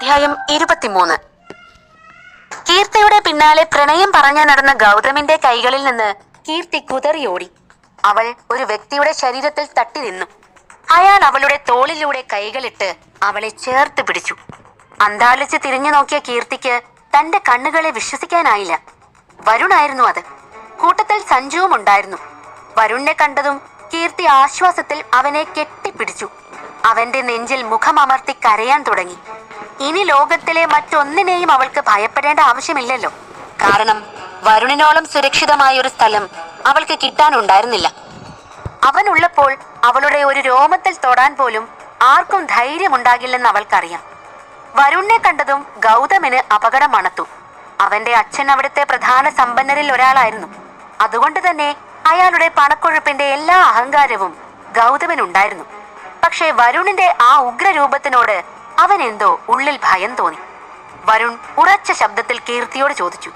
അധ്യായം ഇരുപത്തിമൂന്ന്. കീർത്തിയുടെ പിന്നാലെ പ്രണയം പറഞ്ഞു നടന്ന ഗൗതമിന്റെ കൈകളിൽ നിന്ന് കീർത്തി കുതറിയോടി. അവൾ ഒരു വ്യക്തിയുടെ ശരീരത്തിൽ തട്ടി നിന്നു. അയാൾ അവളുടെ തോളിലൂടെ കൈകളിട്ട് അവളെ ചേർത്ത് പിടിച്ചു. അന്താളിച്ച് തിരിഞ്ഞു നോക്കിയ കീർത്തിക്ക് തന്റെ കണ്ണുകളെ വിശ്വസിക്കാനായില്ല. വരുണായിരുന്നു അത്. കൂട്ടത്തിൽ സഞ്ജുവും ഉണ്ടായിരുന്നു. വരുണിനെ കണ്ടതും കീർത്തി ആശ്വാസത്തിൽ അവനെ കെട്ടിപ്പിടിച്ചു. അവന്റെ നെഞ്ചിൽ മുഖമമർത്തി കരയാൻ തുടങ്ങി. ഇനി ലോകത്തിലെ മറ്റൊന്നിനെയും അവൾക്ക് ഭയപ്പെടേണ്ട ആവശ്യമില്ലല്ലോ. കാരണം വരുണിനോളം സുരക്ഷിതമായ ഒരു സ്ഥലം അവൾക്ക് കിട്ടാനുണ്ടായിരുന്നില്ല. അവനുള്ളപ്പോൾ അവളുടെ ഒരു രോമത്തിൽ തൊടാൻ പോലും ആർക്കും ധൈര്യമുണ്ടാകില്ലെന്ന് അവൾക്കറിയാം. വരുണിനെ കണ്ടതും ഗൗതമിന് അപകടം മണത്തു അവന്റെ അച്ഛൻ അവിടുത്തെ പ്രധാന സമ്പന്നരിൽ ഒരാളായിരുന്നു. അതുകൊണ്ട് തന്നെ അയാളുടെ പണക്കൊഴുപ്പിന്റെ എല്ലാ അഹങ്കാരവും ഗൗതമിനുണ്ടായിരുന്നു. പക്ഷേ വരുണിന്റെ ആ ഉഗ്രരൂപത്തിനോട് അവൻ എന്തോ ഉള്ളിൽ ഭയം തോന്നി. വരുൺ ഉറച്ച ശബ്ദത്തിൽ കീർത്തിയോട് ചോദിച്ചു.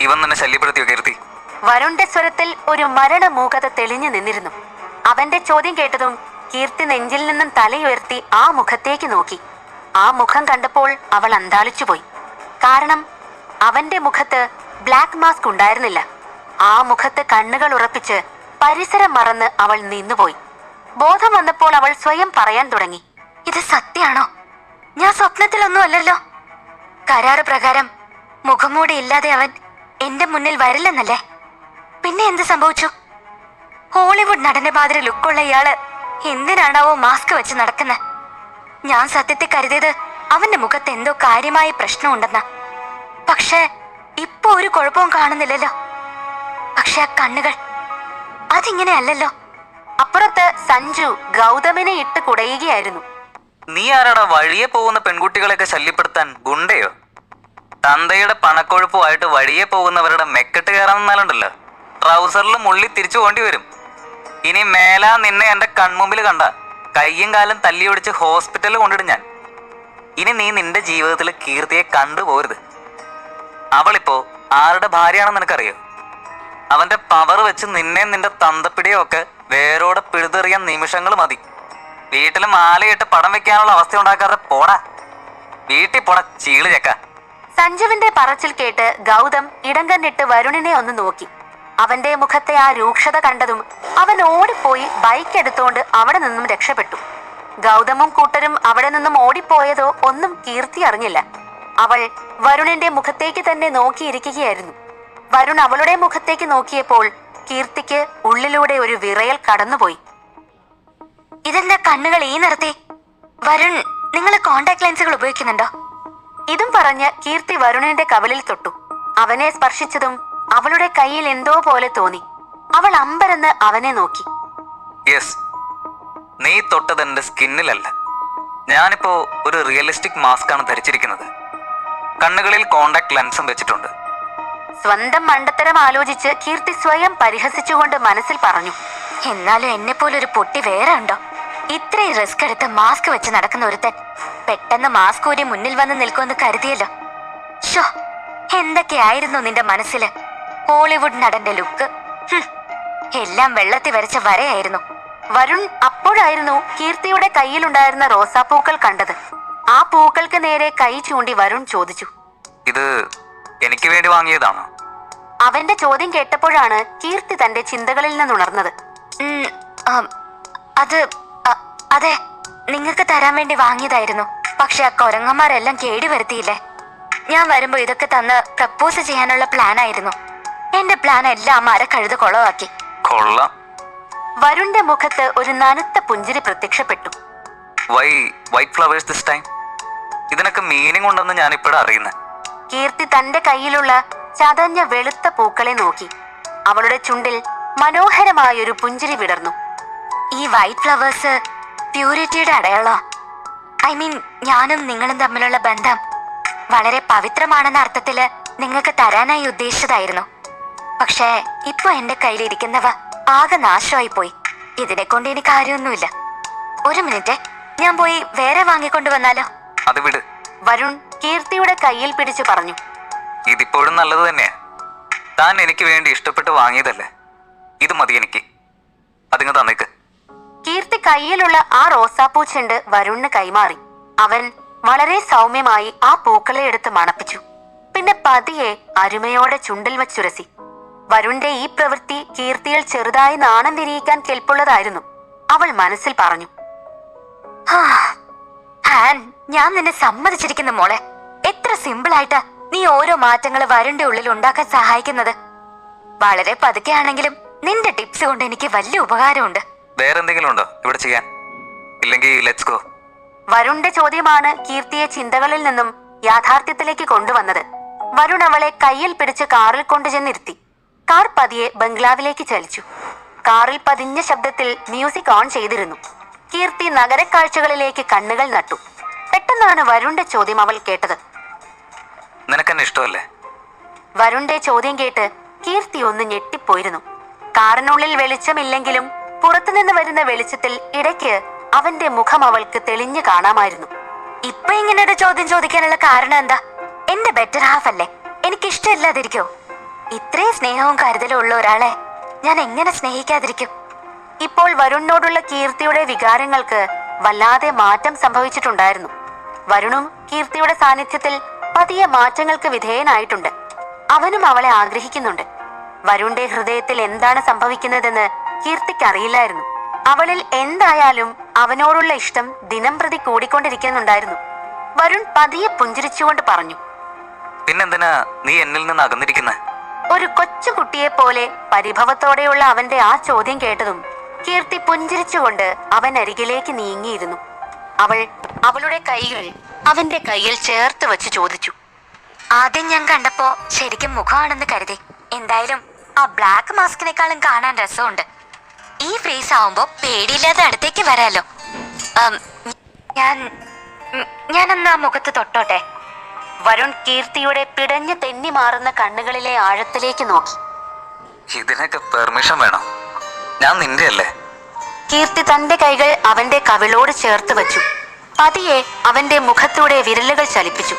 ഇവൻ തന്നെ ശല്യപ്പെടുത്തിയോ കീർത്തി? വരുണിന്റെ സ്വരത്തിൽ ഒരു മരണമൂകത തെളിഞ്ഞു നിന്നിരുന്നു. അവന്റെ ചോദ്യം കേട്ടതും കീർത്തി നെഞ്ചിൽ നിന്നും തലയുയർത്തി ആ മുഖത്തേക്ക് നോക്കി. ആ മുഖം കണ്ടപ്പോൾ അവൾ അന്താളിച്ചുപോയി കാരണം അവന്റെ മുഖത്ത് ബ്ലാക്ക് മാസ്ക് ഉണ്ടായിരുന്നില്ല. ആ മുഖത്ത് കണ്ണുകൾ ഉറപ്പിച്ച് പരിസരം മറന്ന് അവൾ നിന്നുപോയി. ബോധം വന്നപ്പോൾ അവൾ സ്വയം പറയാൻ തുടങ്ങി. ഇത് സത്യാണോ ഞാൻ സ്വപ്നത്തിലൊന്നും അല്ലല്ലോ. കരാറ് പ്രകാരം മുഖംമൂടി ഇല്ലാതെ അവൻ എന്റെ മുന്നിൽ വരില്ലെന്നല്ലേ? പിന്നെ എന്ത് സംഭവിച്ചു? ഹോളിവുഡ് നടന്റെ മാതിരി ലുക്കുള്ള ഇയാൾ എന്തിനാണാവോ മാസ്ക് വെച്ച് നടക്കുന്നത് ഞാൻ സത്യത്തെ കരുതിയത് അവന്റെ മുഖത്ത് എന്തോ കാര്യമായ പ്രശ്നമുണ്ടെന്ന. പക്ഷേ ഇപ്പൊ ഒരു കുഴപ്പവും കാണുന്നില്ലല്ലോ. പക്ഷെ ആ കണ്ണുകൾ അതിങ്ങനെയല്ലല്ലോ അപ്പുറത്ത് സഞ്ജു ഗൗതമിനെ ഇട്ട് കുടയുകയായിരുന്നു. നീ ആരാടാ? വഴിയെ പോകുന്ന പെൺകുട്ടികളെയൊക്കെ ശല്യപ്പെടുത്താൻ ഗുണ്ടയോ? തന്തയുടെ പണക്കൊഴുപ്പുമായിട്ട് വഴിയെ പോകുന്നവരുടെ മെക്കെട്ട് കയറാൻ നിന്നാലുണ്ടല്ലോ ട്രൗസറിൽ മുള്ളി തിരിച്ചു പോണ്ടി വരും. ഇനി മേലാ നിന്നെ എന്റെ കൺമുമ്പിൽ കണ്ട കയ്യും കാലും തല്ലി ഒടിച്ച് ഹോസ്പിറ്റലിൽ കൊണ്ടിടും ഞാൻ. ഇനി നീ നിന്റെ ജീവിതത്തിൽ കീർത്തിയെ കണ്ടുപോരുത്. അവളിപ്പോ ആരുടെ ഭാര്യയാണെന്ന് നിനക്കറിയോ? അവന്റെ പവർ വെച്ച് നിന്നെ നിന്റെ തന്തപ്പിടിയൊക്കെ വേരോടെ പിഴുതെറിയാൻ നിമിഷങ്ങൾ മതി. വീട്ടിൽ മാലയിട്ട് പടം വെക്കാനുള്ള അവസ്ഥ ഉണ്ടാക്കാതെ പോടാ. വീട്ടിൽ പോടാ ചീൾ ചെക്ക. സഞ്ജുവിന്റെ പറച്ചിൽ കേട്ട് ഗൗതം ഇടം കണ്ണിട്ട് വരുണിനെ ഒന്ന് നോക്കി. അവന്റെ മുഖത്തെ ആ രൂക്ഷത കണ്ടതും അവൻ ഓടിപ്പോയി ബൈക്ക് എടുത്തുകൊണ്ട് അവിടെ നിന്നും രക്ഷപ്പെട്ടു. ഗൗതമും കൂട്ടരും അവിടെ നിന്നും ഓടിപ്പോയതോ ഒന്നും കീർത്തി അറിഞ്ഞില്ല. അവൾ വരുണിന്റെ മുഖത്തേക്ക് തന്നെ നോക്കിയിരിക്കുകയായിരുന്നു. വരുൺ അവളുടെ മുഖത്തേക്ക് നോക്കിയപ്പോൾ കീർത്തിക്ക് ഉള്ളിലൂടെ ഒരു വിറയൽ കടന്നുപോയി. ഇതെന്താ കണ്ണുകൾ ഈ നിർത്തി വരുൺ നിങ്ങൾ കോണ്ടാക്ട് ലെൻസുകൾ ഉപയോഗിക്കുന്നുണ്ടോ? ഇതും പറഞ്ഞ് കീർത്തി വരുണിന്റെ കവലിൽ തൊട്ടു. അവനെ സ്പർശിച്ചതും അവളുടെ കയ്യിൽ എന്തോ പോലെ തോന്നി. അവൾ അമ്പരന്ന് അവനെ നോക്കി. യെസ് നീ തൊട്ടത് എന്റെ സ്കിന്നിലല്ല. ഞാനിപ്പോ ഒരു റിയലിസ്റ്റിക് മാസ്ക് ആണ് ധരിച്ചിരിക്കുന്നത്. കണ്ണുകളിൽ കോണ്ടാക്ട് ലെൻസും വെച്ചിട്ടുണ്ട്. സ്വന്തം മണ്ടത്തരം ആലോചിച്ച് കീർത്തി സ്വയം പരിഹസിച്ചുകൊണ്ട് മനസ്സിൽ പറഞ്ഞു എന്നാലും എന്നെ പോലൊരു പൊട്ടി വേറെ ഉണ്ടോ? ഇത്രയും റിസ്ക് എടുത്ത് മാസ്ക് വെച്ച് നടക്കുന്ന ഒരുത്തൻ പെട്ടെന്ന് മാസ്ക് ഊരി മുന്നിൽ വന്ന് നിൽക്കുമെന്ന് കരുതിയല്ലോ. ഷോ എന്തൊക്കെയായിരുന്നു നിന്റെ മനസ്സിൽ? ഹോളിവുഡ് നടന്റെ ലുക്ക് എല്ലാം വെള്ളത്തിൽ വരച്ച വരയായിരുന്നു. വരുൺ അപ്പോഴായിരുന്നു കീർത്തിയുടെ കയ്യിലുണ്ടായിരുന്ന റോസാപ്പൂക്കൾ കണ്ടത്. ആ പൂക്കൾക്ക് നേരെ കൈ ചൂണ്ടി വരുൺ ചോദിച്ചു. ഇത് എനിക്ക് വേണ്ടി വാങ്ങിയതാണ്? അവന്റെ ചോദ്യം കേട്ടപ്പോഴാണ് കീർത്തി തന്റെ ചിന്തകളിൽ നിന്നുണർന്നത്. ഉണർന്നത് അത് അതെ നിങ്ങൾക്ക് തരാൻ വേണ്ടി വാങ്ങിയതായിരുന്നു. പക്ഷെ ആ കൊരങ്ങന്മാരെല്ലാം കേടി വരുത്തിയില്ലേ? ഞാൻ വരുമ്പോ ഇതൊക്കെ തന്ന് പ്രപ്പോസ് ചെയ്യാനുള്ള പ്ലാൻ ആയിരുന്നു. എന്റെ പ്ലാൻ എല്ലാം മരക്കഴുത് കൊളവാക്കി കൊള്ളാം. വരുണിന്റെ മുഖത്ത് ഒരു നനുത്ത പുഞ്ചിരി പ്രത്യക്ഷപ്പെട്ടു. Why white flowers this time ഇതിനൊക്കെ മീനിങ് ഉണ്ടെന്ന് ഞാൻ അറിയുന്നത് കീർത്തി തന്റെ കയ്യിലുള്ള ചതഞ്ഞ വെളുത്ത പൂക്കളെ നോക്കി. അവളുടെ ചുണ്ടിൽ മനോഹരമായൊരു പുഞ്ചിരി വിടർന്നു. ഈ വൈറ്റ് ഫ്ലവേഴ്സ് പ്യൂരിറ്റിയുടെ അടയാളോ? ഐ മീൻ ഞാനും നിങ്ങളും തമ്മിലുള്ള ബന്ധം വളരെ പവിത്രമാണെന്ന അർത്ഥത്തിൽ നിങ്ങൾക്ക് തരാനായി ഉദ്ദേശിച്ചതായിരുന്നു. പക്ഷേ ഇപ്പൊ എന്റെ കയ്യിലിരിക്കുന്നവ ആകെ നാശമായി പോയി ഇതിനെ കൊണ്ട് ഇനി കാര്യമൊന്നുമില്ല. ഒരു മിനിറ്റ് ഞാൻ പോയി വേറെ വാങ്ങിക്കൊണ്ടു വന്നാലോ? അത് വിട്. വരുൺ കീർത്തിയുടെ കയ്യിൽ പിടിച്ചു പറഞ്ഞു. ഇതിപ്പോഴും നല്ലത് തന്നെയാ. താൻ എനിക്ക് വേണ്ടി ഇഷ്ടപ്പെട്ട് വാങ്ങിയതല്ലേ? ഇത് മതി എനിക്ക്. അതിങ്ങ് തന്നേക്ക്. കയ്യിലുള്ള ആ റോസാപ്പൂ ചെണ്ട് വരുണിന് കൈമാറി. അവൻ വളരെ സൗമ്യമായി ആ പൂക്കളെ എടുത്ത് മണപ്പിച്ചു. പിന്നെ പതിയെ അരുമയോടെ ചുണ്ടിൽ വച്ചുരസി. വരുണിന്റെ ഈ പ്രവൃത്തി കീർത്തിയിൽ ചെറുതായി നാണം വിരിയിക്കാൻ കെൽപ്പുള്ളതായിരുന്നു. അവൾ മനസ്സിൽ പറഞ്ഞു ഹാൻ ഞാൻ നിന്നെ സമ്മതിച്ചിരിക്കുന്നു മോളെ. എത്ര സിമ്പിൾ ആയിട്ടാ നീ ഓരോ മാറ്റങ്ങൾ വരുണിന്റെ ഉള്ളിൽ ഉണ്ടാക്കാൻ സഹായിക്കുന്നത്. വളരെ പതുക്കെ ആണെങ്കിലും നിന്റെ ടിപ്സ് കൊണ്ട് എനിക്ക് വലിയ ഉപകാരമുണ്ട്. വേറെന്തെങ്കിലും ഉണ്ടോ ഇവിടെ ചെയ്യാൻ? ഇല്ലെങ്കിൽ ലെറ്റ്സ് ഗോ വരുണിന്റെ ചോദ്യമാണ് കീർത്തിയെ ചിന്തകളിൽ നിന്നും യാഥാർത്ഥ്യത്തിലേക്ക് കൊണ്ടുവന്നത്. വരുൺ അവളെ കയ്യിൽ പിടിച്ച് കാറിൽ കൊണ്ടുചെന്നിരുത്തി. കാർ പതിയെ ബംഗ്ലാവിലേക്ക് ചലിച്ചു. കാറിൽ പതിഞ്ഞ ശബ്ദത്തിൽ മ്യൂസിക് ഓൺ ചെയ്തിരുന്നു. കീർത്തി നഗരക്കാഴ്ചകളിലേക്ക് കണ്ണുകൾ നട്ടു. പെട്ടെന്നാണ് വരുണിന്റെ ചോദ്യം അവൾ കേട്ടത്. നിനക്കെന്നെ ഇഷ്ടമല്ലേ? വരുണിന്റെ ചോദ്യം കേട്ട് കീർത്തി ഒന്ന് ഞെട്ടിപ്പോയിരുന്നു. കാറിനുള്ളിൽ വെളിച്ചമില്ലെങ്കിലും പുറത്തുനിന്ന് വരുന്ന വെളിച്ചത്തിൽ ഇടയ്ക്ക് അവന്റെ മുഖം അവൾക്ക് തെളിഞ്ഞു കാണാമായിരുന്നു. ഇപ്പൊ ഇങ്ങനെ ഒരു ചോദ്യം ചോദിക്കാനുള്ള കാരണം എന്താ? എന്റെ ബെറ്റർ ഹാഫ് അല്ലേ? എനിക്ക് ഇഷ്ടമില്ലാതിരിക്കോ ഇത്രയും സ്നേഹവും കരുതലും ഉള്ള ഒരാളെ ഞാൻ എങ്ങനെ സ്നേഹിക്കാതിരിക്കും? ഇപ്പോൾ വരുണിനോടുള്ള കീർത്തിയുടെ വികാരങ്ങൾക്ക് വല്ലാതെ മാറ്റം സംഭവിച്ചിട്ടുണ്ടായിരുന്നു. വരുണും കീർത്തിയുടെ സാന്നിധ്യത്തിൽ പതിയ മാറ്റങ്ങൾക്ക് വിധേയനായിട്ടുണ്ട്. അവനും അവളെ ആഗ്രഹിക്കുന്നുണ്ട്. വരുണിന്റെ ഹൃദയത്തിൽ എന്താണ് സംഭവിക്കുന്നതെന്ന് കീർത്തിക്ക് അറിയില്ലായിരുന്നു അവളിൽ എന്തായാലും അവനോടുള്ള ഇഷ്ടം ദിനം പ്രതി കൂടിക്കൊണ്ടിരിക്കുന്നുണ്ടായിരുന്നു. വരുൺ പതിയെ പുഞ്ചിരിച്ചുകൊണ്ട് പറഞ്ഞു പിന്നെന്തിനാ നീ എന്നിൽ നിന്ന് അകന്നിരിക്കുന്നത് ഒരു കൊച്ചുകുട്ടിയെ പോലെ പരിഭവത്തോടെയുള്ള അവന്റെ ആ ചോദ്യം കേട്ടതും കീർത്തി പുഞ്ചിരിച്ചുകൊണ്ട് അവൻ അരികിലേക്ക് നീങ്ങിയിരുന്നു. അവൾ അവളുടെ കൈകൾ അവന്റെ കയ്യിൽ ചേർത്ത് വെച്ച് ചോദിച്ചു ആദ്യം ഞാൻ കണ്ടപ്പോ ശരിക്കും മുഖമാണെന്ന് കരുതി. എന്തായാലും ആ ബ്ലാക്ക് മാസ്കിനേക്കാളും കാണാൻ രസമുണ്ട്. ഈ ഫ്രീസ് ആവുമ്പോ പേടിയില്ലാതെ അടുത്തേക്ക് വരാലോ. ഞാൻ ഞാനന്ന് ആ മുഖത്ത് തൊട്ടോട്ടെ? വരുൺ കീർത്തിയുടെ പിടഞ്ഞു തെന്നി മാറുന്ന കണ്ണുകളിലെ ആഴത്തിലേക്ക് നോക്കി. ഇതിനൊക്കെ പെർമിഷൻ വേണം? ഞാൻ നിന്റെ അല്ലേ കീർത്തി തന്റെ കൈകൾ അവന്റെ കവിളോട് ചേർത്ത് വച്ചു. പതിയെ അവന്റെ മുഖത്തൂടെ വിരലുകൾ ചലിപ്പിച്ചു.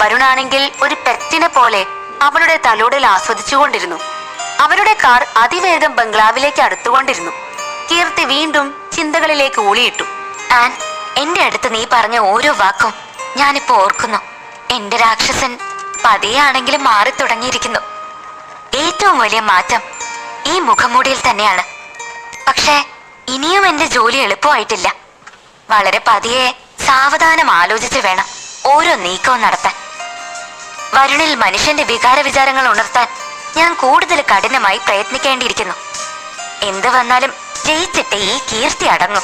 വരുണാണെങ്കിൽ ഒരു പെറ്റിനെ പോലെ അവളുടെ തലോടിൽ ആസ്വദിച്ചുകൊണ്ടിരുന്നു. അവരുടെ കാർ അതിവേഗം ബംഗ്ലാവിലേക്ക് അടുത്തുകൊണ്ടിരുന്നു. കീർത്തി വീണ്ടും ചിന്തകളിലേക്ക് ഊളിയിട്ടു. ആൻ എന്റെ അടുത്ത് നീ പറഞ്ഞ ഓരോ വാക്കും ഞാനിപ്പോ ഓർക്കുന്നു. എന്റെ രാക്ഷസൻ പതിയാണെങ്കിലും മാറി തുടങ്ങിയിരിക്കുന്നു ഏറ്റവും വലിയ മാറ്റം ഈ മുഖംമൂടിയിൽ തന്നെയാണ്. പക്ഷേ ഇനിയും എന്റെ ജോലി എളുപ്പമായിട്ടില്ല. വളരെ പതിയെ സാവധാനം ആലോചിച്ച് വേണം ഓരോ നീക്കവും നടത്താൻ. വരുണിൽ മനുഷ്യന്റെ വികാര വിചാരങ്ങൾ ഉണർത്താൻ ഞാൻ കൂടുതൽ കഠിനമായി പ്രയത്നിക്കേണ്ടിയിരിക്കുന്നു. എന്ത് വന്നാലും ജയിച്ചിട്ട് ഈ കീർത്തി അടങ്ങും.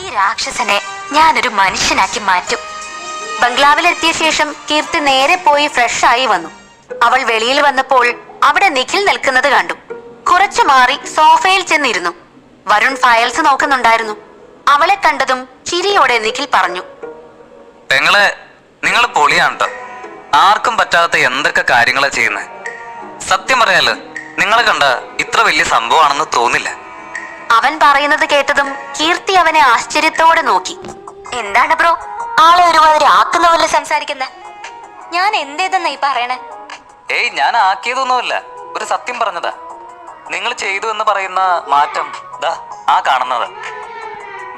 ഈ രാക്ഷസനെ ഞാനൊരു മനുഷ്യനാക്കി മാറ്റും. ബംഗ്ലാവിലെത്തിയ ശേഷം കീർത്തി നേരെ പോയി ഫ്രഷ് ആയി വന്നു. അവൾ വെളിയിൽ വന്നപ്പോൾ അവിടെ നിഖിൽ നിൽക്കുന്നത് കണ്ടു. കുറച്ചു മാറി സോഫയിൽ ചെന്നിരുന്നു. വരുൺ ഫയൽസ് നോക്കുന്നുണ്ടായിരുന്നു. അവളെ കണ്ടതും ചിരിയോടെ നിഖിൽ പറഞ്ഞു പെങ്ങളെ നിങ്ങൾ പൊളിയാണ് ആർക്കും പറ്റാത്ത എന്തൊക്കെ കാര്യങ്ങളാ ചെയ്യുന്നത് സത്യം പറയാൽ നിങ്ങളെ കണ്ട ഇത്ര വലിയ സംഭവമാണെന്ന് തോന്നില്ല. അവൻ പറയുന്നത് കേട്ടതും കീർത്തി അവനെ ആശ്ചര്യത്തോടെ നോക്കി. എന്താണ് ബ്രോ? ആളെ ഒരുമാതിരി ആക്കുന്ന പോലെ സംസാരിക്കുന്ന? ഞാൻ എന്തേതെന്നാ ഈ പറയണേ? ഏയ് ഞാൻ ആക്കിയതൊന്നുമല്ല. ഒരു സത്യം പറഞ്ഞതാ. നിങ്ങൾ ചെയ്തു എന്ന് പറയുന്ന മാറ്റം ദാ ആ കാണുന്നത്.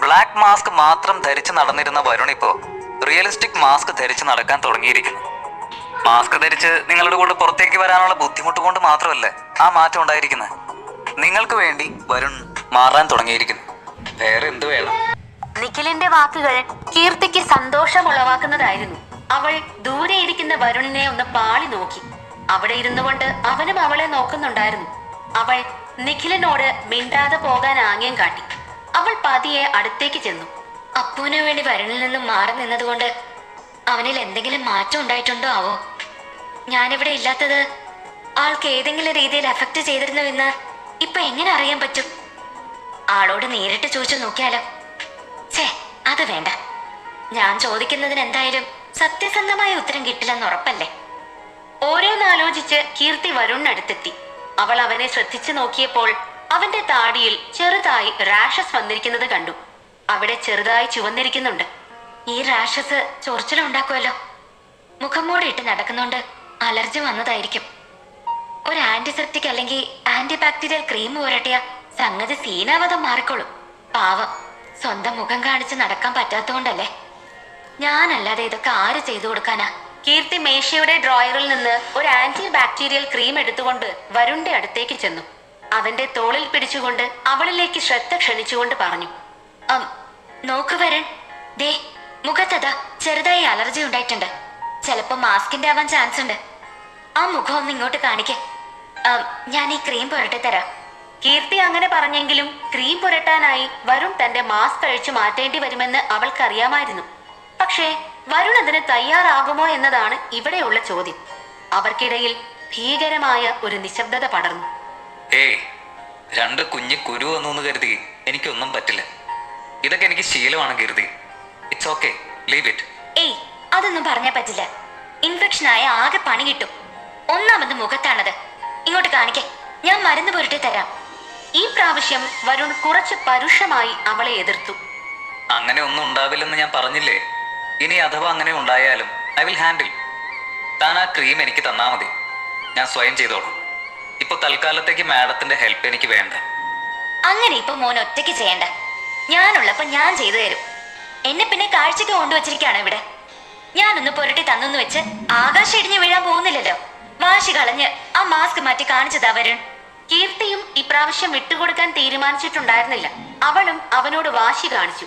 ബ്ലാക്ക് മാസ്ക് മാത്രം ധരിച്ച് നടന്നിരുന്ന വരുൺ ഇപ്പോ റിയലിസ്റ്റിക് മാസ്ക് ധരിച്ച് നടക്കാൻ തുടങ്ങിയിരിക്കുന്നു. മാസ്ക് ധരിച്ച് നിങ്ങളുടെ കൂടെ പുറത്തേക്ക് വരാനുള്ള ബുദ്ധിമുട്ട് കൊണ്ട് മാത്രമല്ല ആ മാറ്റം ഉണ്ടായിരിക്കുന്നത് നിങ്ങൾക്ക് വേണ്ടി വരുൺ മാറാൻ തുടങ്ങിയിരിക്കുന്നു. വേറെ എന്ത് വേണം? നിഖിലിന്റെ വാക്കുകൾ കീർത്തിക്ക് സന്തോഷം ഉളവാക്കുന്നതായിരുന്നു അവൾ ദൂരെ ഇരിക്കുന്ന വരുണിനെ ഒന്ന് പാളി നോക്കി. അവിടെ ഇരുന്നു കൊണ്ട് അവനും അവളെ നോക്കുന്നുണ്ടായിരുന്നു. അവൾ നിഖിലിനോട് മിണ്ടാതെ പോകാൻ ആംഗ്യം കാട്ടി. അവൾ പതിയെ അടുത്തേക്ക് ചെന്നു. അപ്പുവിനു വേണ്ടി വരുണിൽ നിന്നും മാറി നിന്നതുകൊണ്ട് അവനിൽ എന്തെങ്കിലും മാറ്റം ഉണ്ടായിട്ടുണ്ടോ ആവോ? ഞാനിവിടെ ഇല്ലാത്തത് ആൾക്ക് ഏതെങ്കിലും രീതിയിൽ എഫക്ട് ചെയ്തിരുന്നു എന്ന് ഇപ്പൊ എങ്ങനെ അറിയാൻ പറ്റും? ആളോട് നേരിട്ട് ചോദിച്ചു നോക്കിയാലോ? ഛേ അത് വേണ്ട. ഞാൻ ചോദിക്കുന്നതിന് എന്തായാലും സത്യസന്ധമായ ഉത്തരം കിട്ടില്ലെന്ന് ഉറപ്പല്ലേ? ഓരോന്നാലോചിച്ച് കീർത്തി വരുണിനടുത്തെത്തി. അവൾ അവനെ ശ്രദ്ധിച്ചു നോക്കിയപ്പോൾ അവന്റെ താടിയിൽ ചെറുതായി റാഷസ് വന്നിരിക്കുന്നത് കണ്ടു. അവിടെ ചെറുതായി ചുവന്നിരിക്കുന്നുണ്ട്. ഈ റാഷസ് ചൊറിച്ചിലുണ്ടാക്കുമല്ലോ മുഖം മൂടി ഇട്ട് നടക്കുന്നോണ്ട്. അലർജി വന്നതായിരിക്കും. ഒരു ആന്റിസെപ്റ്റിക് അല്ലെങ്കിൽ ആന്റിബാക്ടീരിയൽ ക്രീം പുരട്ടിയ സംഗതി സീനാവതം മാറിക്കോളും. പാവം സ്വന്തം മുഖം കാണിച്ച് നടക്കാൻ പറ്റാത്തതുകൊണ്ടല്ലേ? ഞാനല്ലാതെ ഇതൊക്കെ ആര് ചെയ്തു കൊടുക്കാനാ? കീർത്തി മേശയുടെ ഡ്രോയറിൽ നിന്ന് ഒരു ആന്റി ബാക്ടീരിയൽ ക്രീം എടുത്തുകൊണ്ട് വരുണിന്റെ അടുത്തേക്ക് ചെന്നു. അവന്റെ തോളിൽ പിടിച്ചുകൊണ്ട് അവളിലേക്ക് ശ്രദ്ധ ക്ഷണിച്ചുകൊണ്ട് പറഞ്ഞു. "അം, നോക്ക് വരുൺ. ദേ മുഖത്തതാ ചെറുതായി അലർജി ഉണ്ടായിട്ടുണ്ട്. ചിലപ്പോ മാസ്കിന്റെ ആവാൻ ചാൻസ് ഉണ്ട്. ആ മുഖം ഒന്ന് ഇങ്ങോട്ട് കാണിക്കേ. ഞാൻ ഈ ക്രീം പുരട്ടി തരാം. കീർത്തി അങ്ങനെ പറഞ്ഞെങ്കിലും ക്രീം പുരട്ടാനായി വരുൺ തന്റെ മാസ്ക് അഴിച്ചു മാറ്റേണ്ടി വരുമെന്ന് അവൾക്കറിയാമായിരുന്നു. പക്ഷേ വരുൺ അതിന് തയ്യാറാകുമോ എന്നതാണ് ഇവിടെയുള്ള ചോദ്യം. അവർക്കിടയിൽ ഭീകരമായ ഒരു നിശബ്ദത പടർന്നു. ഏയ് രണ്ട് കുഞ്ഞു കുരു വന്നു കരുതി. എനിക്കൊന്നും പറ്റില്ല. ഇതൊക്കെ എനിക്ക് ശീലമാണ് കരുതി. ഇറ്റ്സ് ഓക്കെ ലീവ് ഇറ്റ് ഏയ് അതൊന്നും പറഞ്ഞാ പറ്റില്ല. ഇൻഫെക്ഷൻ ആയ ആകെ പണി കിട്ടും. ഒന്നാമത് മുഖത്താണത്. ഇങ്ങോട്ട് കാണിക്കേ. ഞാൻ മരുന്ന് പുരട്ടി തരാം. ഈ പ്രാവശ്യം വരുൺ കുറച്ച് പരുഷമായി അവളെ എതിർത്തു. അങ്ങനെ ഒന്നും ഉണ്ടാവില്ലെന്ന് ഞാൻ പറഞ്ഞില്ലേ? ഇനി അഥവാ അങ്ങനെ ഉണ്ടായാലും ഐ വിൽ ഹാൻഡിൽ. താൻ ആ ക്രീം എനിക്ക് തന്നാ മതി. ഞാൻ സ്വയം ചെയ്തോളാം. ഇപ്പൊ തൽക്കാലത്തേക്ക് മാഡത്തിന്റെ ഹെൽപ്പ് എനിക്ക് വേണ്ട. അങ്ങനെ ഇപ്പൊ മോൻ ഒറ്റയ്ക്ക് ചെയ്യണ്ട. ഞാനുള്ളപ്പോ ഞാൻ ചെയ്തു തരും. എന്നെ പിന്നെ കാഴ്ചക്ക് കൊണ്ടുവച്ചിരിക്കുകയാണ് ഇവിടെ. ഞാനൊന്ന് പുരട്ടി തന്നെന്ന് വെച്ച് ആകാശം ഇടിഞ്ഞു വീഴാൻ പോകുന്നില്ലല്ലോ. വാശി കളഞ്ഞ് ആ മാസ്ക് മാറ്റി കാണിച്ചതാ വരുൺ. കീർത്തിയും ഇപ്രാവശ്യം വിട്ടുകൊടുക്കാൻ തീരുമാനിച്ചിട്ടുണ്ടായിരുന്നില്ല. അവളും അവനോട് വാശി കാണിച്ചു.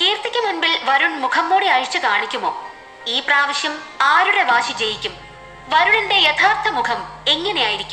കീർത്തിക്ക് മുൻപിൽ വരുൺ മുഖം മൂടി അഴിച്ചു കാണിക്കുമോ? ഈ പ്രാവശ്യം ആരുടെ വാശി ജയിക്കും? വരുണിന്റെ യഥാർത്ഥ മുഖം എങ്ങനെയായിരിക്കും?